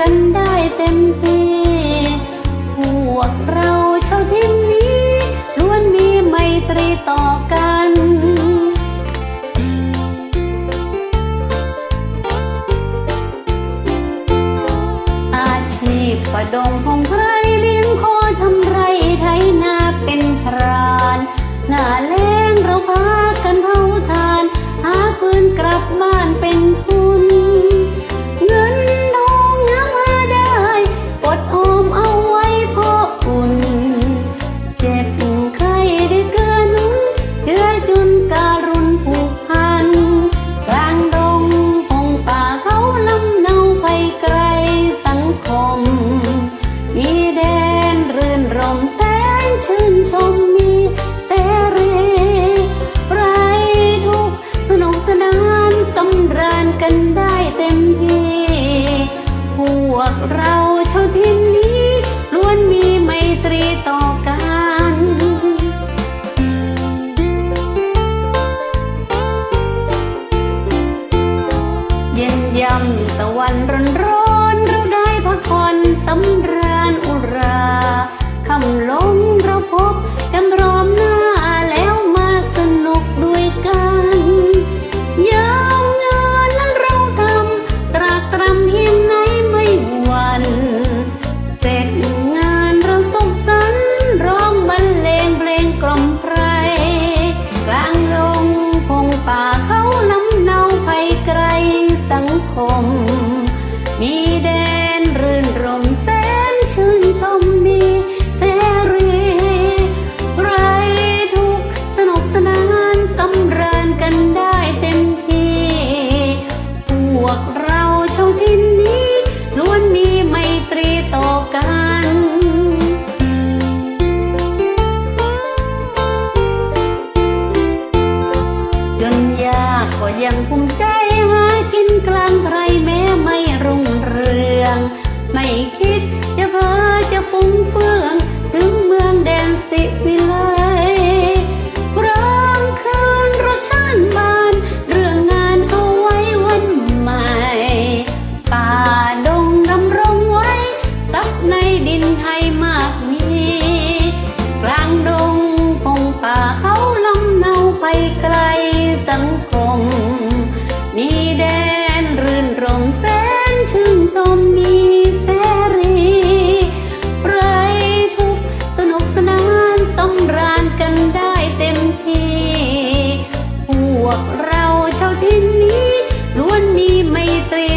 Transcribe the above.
กันได้เต็มที่ พวกเราชาวทินนี้ล้วนมีไมตรีต่อกันอาชีพประดงพงไพรเลี้ยงคอทำไรไถนาเป็นพรานหน้าแล้งเราพากันเผาทาน หาฟืนกลับบ้าน เราชาวทินนี้ล้วนมีไมตรีต่อกันเย็นยำตะวันร้อนร้อน ชื่นชมมีเสรีไรทุกสนุกสนานสำราญกันได้เต็มที่ พวกเราชาวทินนี้ล้วนมีไมตรีต่อกัน จนยากก็ยังภูมิใจหากินกลางไพรแม้ไม่รุ่งเรือง ไม่ มเฟืองถึงเมืองแดนสิวิไลร้องคืนรถชานบาน เรื่องงานเอาไว้วันใหม่ ป่าดงดำรงไว้ ซับในดินไทยมากมี กลางดงคงป่าเขาลำเนาไปไกลสังคม มีแดนรื่นรมเส three.